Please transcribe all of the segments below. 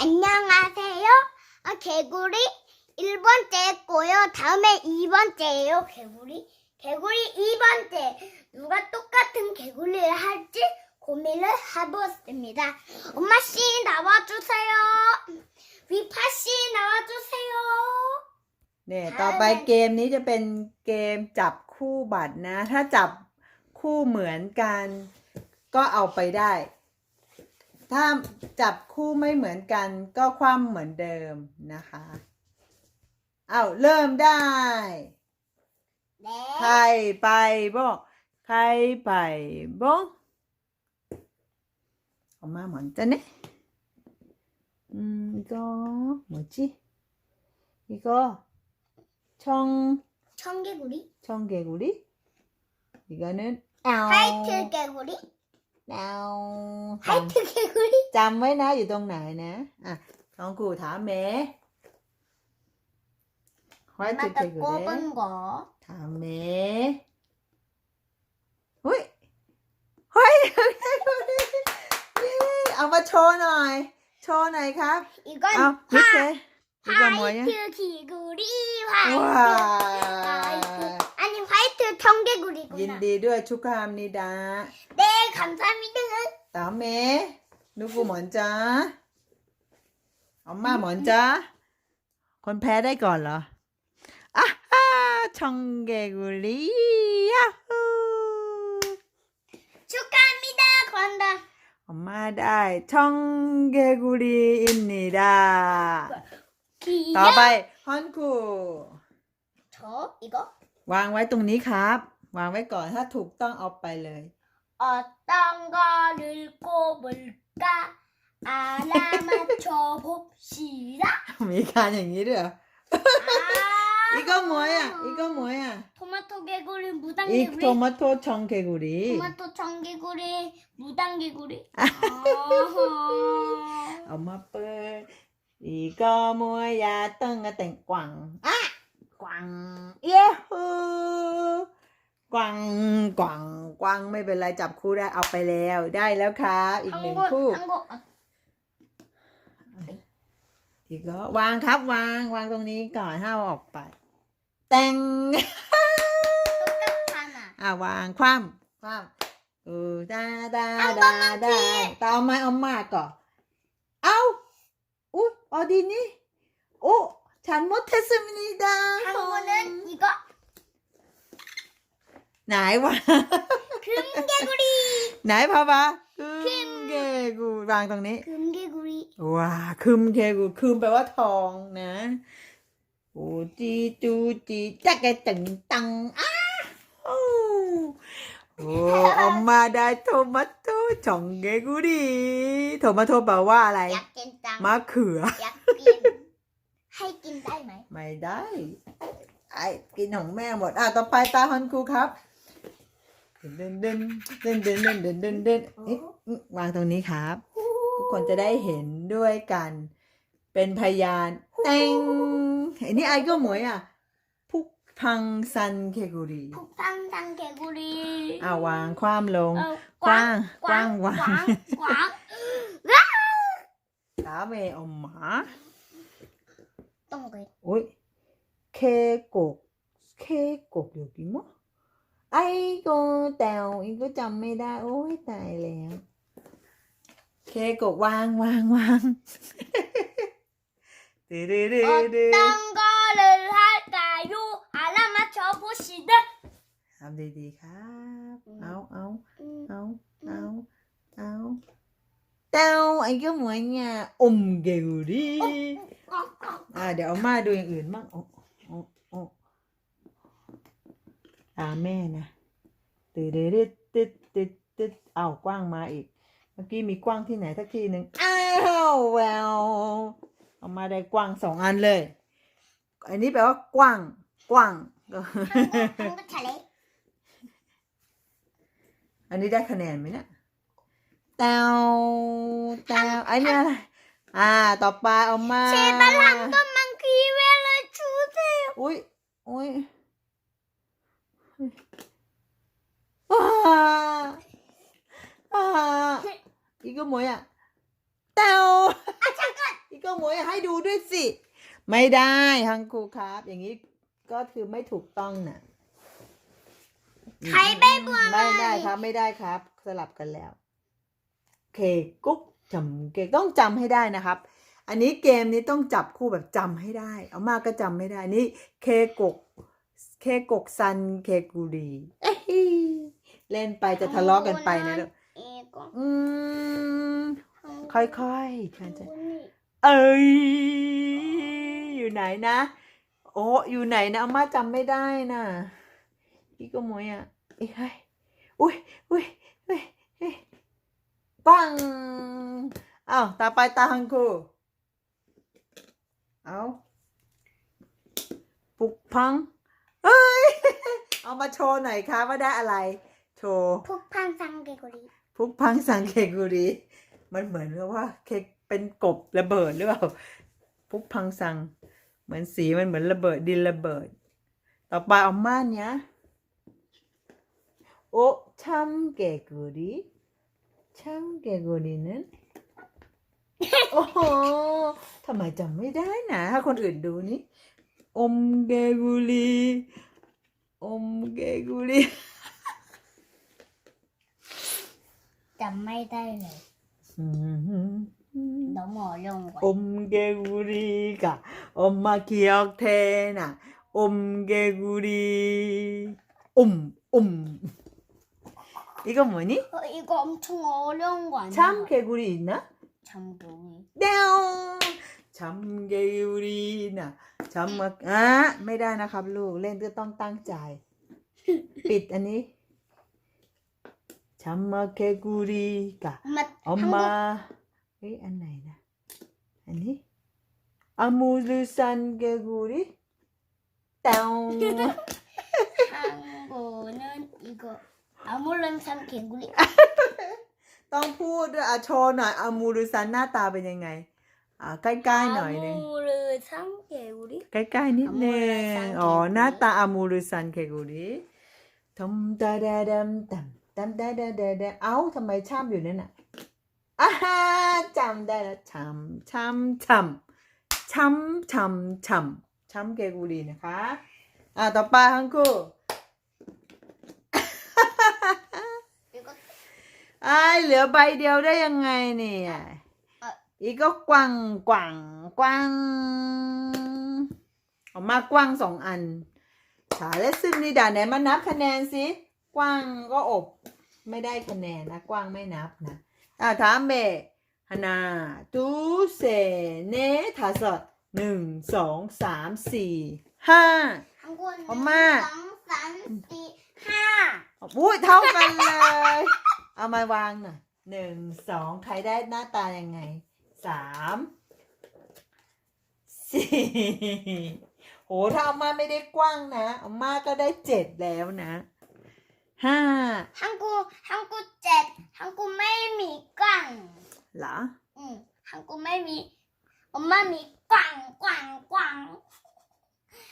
안녕하세요. 아, 개구리 1번째 했고요. 다음에 2번째예요, 개구리. 개구리 2번째. 누가 똑같은 개구리를 할지 고민을 해보았습니다. 엄마 씨 나와주세요. 위파 씨 나와주세요. เนี่ย ใช่ ต่อไปเกมนี้จะเป็นเกมจับคู่บัตรนะ ถ้าจับคู่เหมือนกัน ก็เอาไปได้ ถ้าจับคู่ไม่เหมือนกัน ก็คว่ำเหมือนเดิมนะคะ เอาเริ่มได้ 네. ใครไปบ้างใครไปบ้างออกมาเหมือนจะเนี่ยอืม이거 뭐지 이거 청 청개구리. 청개구리 이거는 화이트 개구리. ดาวให้ถึงคุยจำไว้นะอยู่ตรงไหนนะอะน้องกูถามเมย์ให้มาถึงตะใกคุยบังโกอถามเมย์เฮ้ยเฮ้ยเย้เอามาโชว์หน่อย โชว์หน่อยครับ อีกคนเอามิสเซมิสเซมวยเนี่ย 파이트 기구리 ว้า 파이트 파이트 아니 파이트 ยิน 청개구리구나 ดีด้วยชุกคามนิดา 네 เ다음에 누구 먼 저? 엄마 먼 저? 건 배를 걸 러. 아 하! 청개구리 야 호! 축하합니 다, 건 다. 엄마 다 청개구리입니 다. 기 야? 나바이 헌 쿠. 저 이 거? วางไว้ตรงนี้ครับ วางไว้ก่อนถ้าถูกต้องเอาไปเลย 어떤 거를 꼽을까? 알아맞혀 봅시다. 미간행 이래. 아, 이거 뭐야? 이거 뭐야? 토마토 개구리, 무당개구리. 토마토 청개구리. 토마토 청개구리, 무당개구리. 아. 엄마 뿔. 이거 뭐야? 덩어덩 꽝. 아! 꽝. 예후. 꽝꽝. กวังอ่ะกวังเย้ฮูกวังกวังกวังไม่เป็นไรจับคู่ได้เอาไปแล้วได้แล้วครับอีกหนึ่ง 한곳 คู่ 한곳 아, อีกก็วางครับวางวางตรงนี้ก่อนห้าเอาออกไป แต่ง 하나 อ่าวางคว่ำคว่ำเออดาดาดาดาตาเอาไม้เอามากก่อนเอาอุ๊ยออดีนี่โอ้ฉันมดเทสมินิดา 한 거는 이거 ไหนวะ 금개구리 ไหนพาวะคืมเกกูวางตรงนี้ 금개구리 ว้าคืมเกกูคืมแปลว่าทองนะโอ้จีจูจีจักกะตังตังอ้าโอ้โอ้ออกมาได้โทมัตโตจ่องเกกูดีโทมัตโตแปลว่าอะไร 약겐짱 มะเขือ 약긴 하이낀 딸말 ไม่ได้ ไอ้กินของแม่หมด อ่ะ ต่อไปตาฮอนคูครับ เด่นเด่นเด่นเด่นเด่นเด่นเด่นเด่นเอ๊ะวางตรงนี้ครับ ทุกคนจะได้เห็นด้วยกัน เป็นพยานเต็งไอ้นนี่ไอ้ก็หมวยอะพุกพังซันเคกุรีพุกพังซันเคกุรีอ่าวางความลง กว้างกว้างวางกว้างตาเวอมหมาต้องเลยโอ้ยเคกกเคกกอยู่ที่มั้ง 아이고 따오 이거 점매다 오이 따이래요 개고 왕왕왕 어떤 거를 할까요? 알아맞혀 보시든 암디디가 아우 아우 아우 아우 아우 따오 이거 뭐냐 옴개구리 아, 네 엄마 도 이거 막 어. ตาแม่นะตืดเด็ดตึ๊ดตึ๊ดตึ๊ดเอากว้างมาอีก เมื่อกี้มีกว้างที่ไหนสักที่หนึ่งอ้าวแววเอามาได้กว้างสองอันเลย อันนี้แปลว่ากว้างกว้างก็อันนี้ได้คะแนนไหมเนี่ยเตาเตาอันนี้อะไรอ่า ต่อไปเอามาเชฟบัลลังก็มังคีเวลาชูเตอุ้ยอุ้ย ว้าว้า이거 뭐야? 떼오. 아 잠깐. 이거 หมวยให้ดูด้วยสิ ไม่ได้ฮังคูครับ อย่างนี้ก็คือไม่ถูกต้องนะ ใครไม่บัว ไม่ได้ครับ ไม่ได้ครับ สลับกันแล้ว เคกุ๊กจำเกต้องจำให้ได้นะครับ อันนี้เกมนี้ต้องจับคู่แบบจำให้ได้ เอามากก็จำไม่ได้ นี่เคกก เคกกซันเคกูดีเอ้ยเล่นไปจะทะเลาะกันไปนะลูกเอก็อืมค่อยๆฉันจะเอ้ยอยู่ไหนนะโอ้อยู่ไหนนะอาม่าจำไม่ได้นะพี่ก็มวยอะเอ้ยเฮ้ยอุ้ยอุ้ยเฮ้ยเฮ้ยปังอ้าวตาไปตาฮังคูเอาปุกพังเอ้ย เอามาโชว์หน่อยค่ะว่าได้อะไร โชว์พุกพันซังเกกุริพุกพังสังเคกุรีมันเหมือนกับว่าเค้กเป็นกบระเบิดหรือเปล่าพุกพังสัง เหมือนสีมันเหมือนระเบิดดินระเบิด ต่อไปเอาม่านเนี้ยโอ้ชัมเกกุรีชัมเกกุรีนั้นโอ้โหทำไมจำไม่ได้นะถ้าคนอื่นดูนี่อมเกกุรี 엄개구리 낱말 달래 음. 너무 어려운 거야 옴개구리가 엄마 기억되나 엄개구리 옴 옴. 이건 뭐니? 어, 이거 엄청 어려운 거 아니야? 참개구리 있나? 잠도 네. 어. 땡! 참개구리나 참막 아 ไม่ได้นะครับลูกเล่นก็ต้องตั้งใจ ปิดอันนี้ 참막개구리가 엄마 엄마เฮ้ยอันไหนนะ อันนี้อามูลูซันเกกุริเตา 한국은 이거 아몰란산 개구리 ต้องพูดด้วยอ่ะโชว์หน่อยอามูลูซันหน้าตาเป็นยังไง อ่าใกล้ๆหน่อยหนึงงใกล้ๆนิดนึองอ๋อหน้าตาอามูรุซันเคกุริทมตาดาดำตัมตัำดาดาดาดาเอ้าทำไมช้ำอยู่นั่นน่ะอ้าจำได้แล้วช้ำช้ำช้ำช้ำช้ำช้ำช้ำเกกุรินะคะ อ่าต่อไปฮังคูไอ้าเหลือใบเดียวได้ยังไงเนี่ย 一个กว้างกว้างกว้างออกมากว้างสองอันฉาและซึมนี่ด่าไหนมานับคะแนนสิกว้างก็อบ ไม่ได้คะแนนนะกว้างไม่นับนะอ่าถามเบฮานาตูเซเนทาสอดหนึ่งสองสามสี่ห้าออกมาสองสี่ห้าเท่ากันเลย เอามาวางหน่อยหนึ่งสองใครได้หน้าตายังไง สามสี่โหถ้าอาม่าไม่ได้กว้างนะอามาก็ได้เจ็ดแล้วนะห้าฮังกูฮังกูเจ็ดฮังกูไม่มีกว้างหรออืมฮังกูไม่มีอาม่ามีกว้างกว้างกว้าง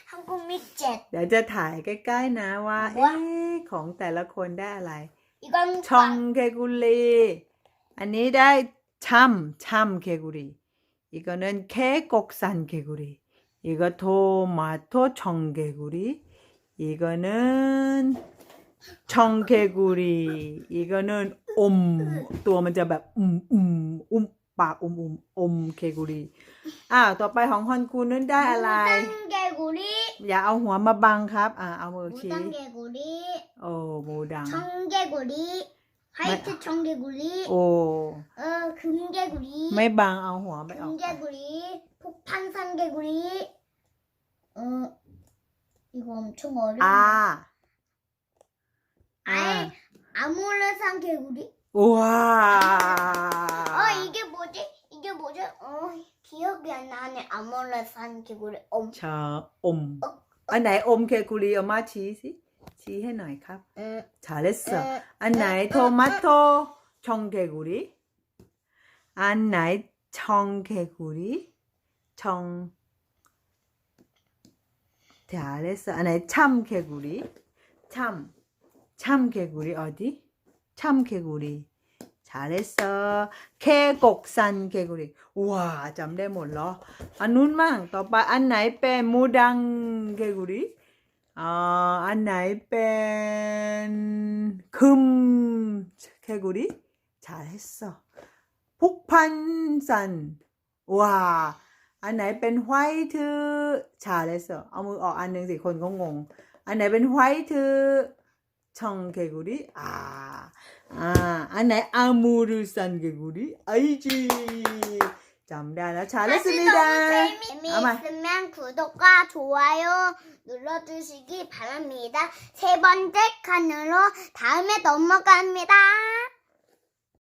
ฮังกูมีเจ็ดเดี๋ยวจะถ่ายใกล้ๆนะว่าเอ๊ะของแต่ละคนได้อะไร อีกช่องเคกุลีอันนี้ได้ ช่ำช่ำเคกุรีอีกอันนึงเคกกซันเคกุรีอีกโทมาโตชองเคกุรีอีกอันนึงชองเคกุรีอีกอันนึงอมตัวมันจะแบบอุมอุมอุมปากอุมอุมอมเคกุรีอ้าวต่อไปของฮอนคูนั้นได้อะไร 무당개구리 อย่าเอาหัวมาบังครับ อ่าเอามือชี้ 무당개구리 โอ้หมูดัง 청개구리 화이트 청개구리 โอ้ 어 금개구리 ไม่บังเอาหัวไม่ออกไป 금개구리 폭탄산개구리 어 이거 엄청 어려운데 อ่า 아. 아이 아몰레산 개구리 ว้า 어 이게 뭐지 이게 뭐지 어 기억이 안 나네 아몰레산 개구리 엄 ชาอม อันไหนอมเคกุรีเอามาชี้สิ ชี้ให้หน่อยครับ 응, ชาเลสเซอ 응, อันไหนโทมัโตชองเคกุรีอันไหนชองเคกุรีชองชาเลสเซออันไหนช่ำเคกุรีช่ำช่ำเคกุรีอดีช่ำเคกุรี 잘했어. 개곡산 개구리. 우와, จำได้หมดเหรอ อันนู้นมั่ง ต่ 아, 안나의 뺀 금 개구리 잘했어. 폭판산. 와 안나의 뺀 화이트 잘했어. 아무 어, 안 냄새 건공공 안나의 뺀 화이트 청개구리. 아, 아 안나의 아무르산 개구리. 아이지. 점라라 잘했습니다. 재미있으면 구독과 좋아요 눌러주시기 바랍니다. 세 번째 칸으로 다음에 넘어갑니다.